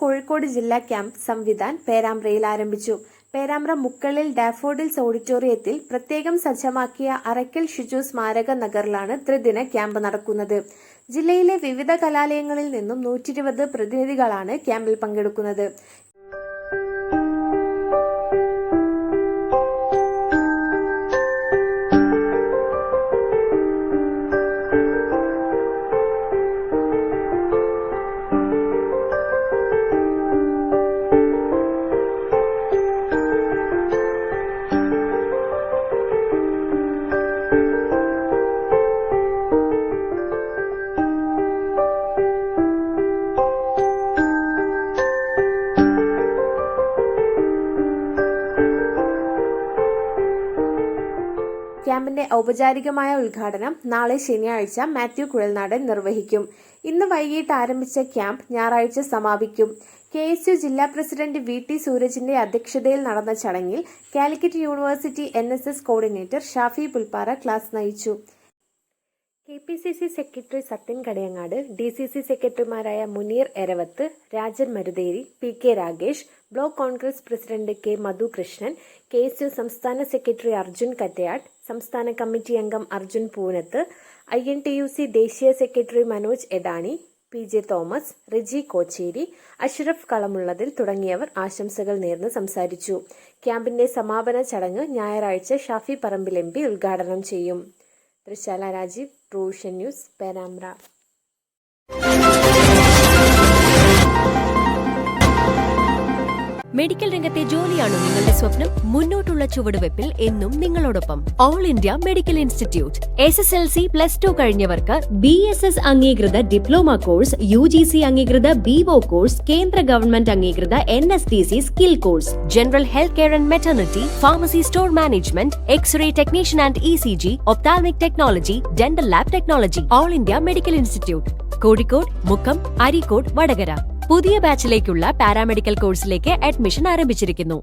കോഴിക്കോട് ജില്ലാ ക്യാമ്പ് സംവിധാൻ പേരാമ്പ്രയിൽ ആരംഭിച്ചു. പേരാമ്പ്ര മുക്കളിൽ ഡാഫോഡിൽസ് ഓഡിറ്റോറിയത്തിൽ പ്രത്യേകം സജ്ജമാക്കിയ അറയ്ക്കൽ ഷിജു സ്മാരക നഗറിലാണ് ത്രിദിന ക്യാമ്പ് നടക്കുന്നത്. ജില്ലയിലെ വിവിധ കലാലയങ്ങളിൽ നിന്നും നൂറ്റിരുപത് പ്രതിനിധികളാണ് ക്യാമ്പിൽ പങ്കെടുക്കുന്നത്. ക്യാമ്പിന്റെ ഔപചാരികമായ ഉദ്ഘാടനം നാളെ ശനിയാഴ്ച മാത്യു കുഴൽനാടൻ നിർവഹിക്കും. ഇന്ന് വൈകിട്ട് ആരംഭിച്ച ക്യാമ്പ് ഞായറാഴ്ച സമാപിക്കും. കെ എസ് യു ജില്ലാ പ്രസിഡന്റ് വി ടി സൂരജിന്റെ അധ്യക്ഷതയിൽ നടന്ന ചടങ്ങിൽ Calicut university N coordinator Shafi Pulppara class നയിച്ചു. P C C secretary Sathyan Kadayangad D C C സെക്രട്ടറിമാരായ Muneer Eravath Rajan Marutheri P K Ragesh block Congress president K Madhukrishnan K S U സംസ്ഥാന secretary Arjun Kattayat സംസ്ഥാന committee അംഗം Arjun Poonath I N T U C ദേശീയ secretary Manoj Edani P J Thomas Riji Kocheri Ashraf കളമുള്ളതിൽ തുടങ്ങിയവർ ആശംസകൾ നേർന്ന് സംസാരിച്ചു. ക്യാമ്പിന്റെ സമാപന ചടങ്ങ് ഞായറാഴ്ച ഷാഫി പറമ്പിൽ എം ഉദ്ഘാടനം ചെയ്യും. തൃശാല രാജീവ് ട്രൂഷൻ ന്യൂസ് പേരാമ്പ്ര മെഡിക്കൽ രംഗത്തെ ജോലിയാണോ നിങ്ങളുടെ സ്വപ്നം? മുന്നോട്ടുള്ള ചുവടുവെപ്പിൽ എന്നും നിങ്ങളോടൊപ്പം. All India medical institute S S L C plus two കഴിഞ്ഞവർക്ക് B S S അംഗീകൃത diploma course U G C അംഗീകൃത ബിഒ കോഴ്സ് കേന്ദ്ര ഗവൺമെന്റ് അംഗീകൃത N S D C skill course general health care and maternity pharmacy store management x-ray technician and E C G ophthalmic technology dental lab technology all India medical institute Kozhikode Mukkam Areekode Vadakara. പുതിയ ബാച്ചിലേക്കുള്ള paramedical കോഴ്സിലേക്ക് admission ആരംഭിച്ചിരിക്കുന്നു.